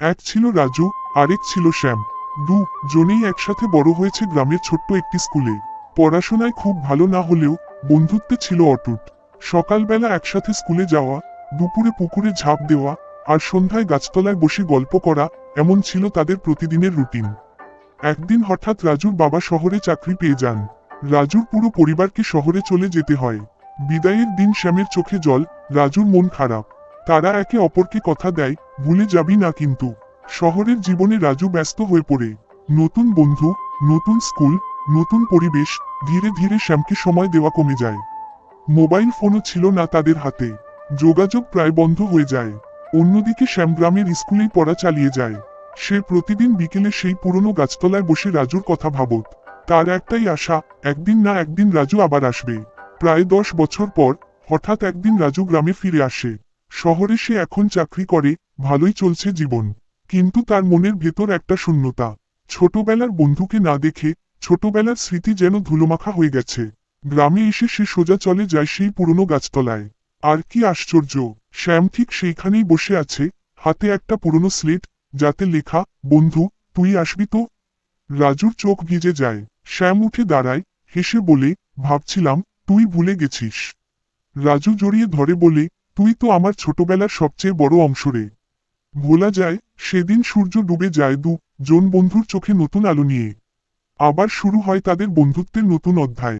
এক ছিল রাজু, আরেক ছিল শ্যাম। দু জনেই একসাথে বড় হয়েছে গ্রামের ছোট্ট একটি স্কুলে। পড়াশোনায় খুব ভালো না হলেও বন্ধুত্বে ছিল অটুট। সকালবেলা একসাথে স্কুলে যাওয়া, দুপুরে পুকুরে ঝাঁপ দেওয়া আর সন্ধ্যায় গাছতলায় বসে গল্প করা এমন ছিল তাদের প্রতিদিনের রুটিন। একদিন হঠাৎ রাজুর বাবা শহরে চাকরি পেয়ে যান। রাজুর পুরো পরিবারকে শহরে চলে যেতে হয়। বিদায়ের দিন শ্যামের চোখে জল, রাজুর মন খারাপ। তারা একে অপরকে কথা দেয়, ভুলে যাবি না কিন্তু। শহরের জীবনে রাজু ব্যস্ত হয়ে পড়ে। নতুন বন্ধু, নতুন স্কুল, নতুন পরিবেশ, ধীরে ধীরে শ্যামকে সময় দেওয়া কমে যায়। মোবাইল ফোনও ছিল না তাদের হাতে। যোগাযোগ প্রায় বন্ধ হয়ে যায়। অন্যদিকে শ্যাম গ্রামের স্কুলেই পড়া চালিয়ে যায়। সে প্রতিদিন বিকেলে সেই পুরনো গাছতলায় বসে রাজুর কথা ভাবত। তার একটাই আশা, একদিন না একদিন রাজু আবার আসবে। প্রায় দশ বছর পর, হঠাৎ একদিন রাজু গ্রামে ফিরে আসে। শহরে সে এখন চাকরি করে, ভালোই চলছে জীবন। কিন্তু তার মনের ভেতর একটা শূন্যতা। ছোটবেলার বন্ধুকে না দেখে, ছোটবেলার স্মৃতি যেন ধুলোমাখা হয়ে গেছে। গ্রামে এসে সে সোজা চলে যায় সেই পুরনো গাছতলায়। আর কি আশ্চর্য, শ্যাম ঠিক সেইখানেই বসে আছে, হাতে একটা পুরনো স্লেট, যাতে লেখা, বন্ধু, তুই আসবি তো? রাজুর চোখ ভিজে যায়। শ্যাম উঠে দাঁড়ায়, হেসে বলে, ভাবছিলাম, তুই ভুলে গেছিস। রাজু জড়িয়ে ধরে বলে তুই তো আমার ছোটবেলার সবচেয়ে বড় অংশ রে। ভোলা যায়, সেদিন সূর্য ডুবে যায় দু, জন বন্ধুর চোখে নতুন আলো নিয়ে। আবার শুরু হয় তাদের বন্ধুত্বের নতুন অধ্যায়।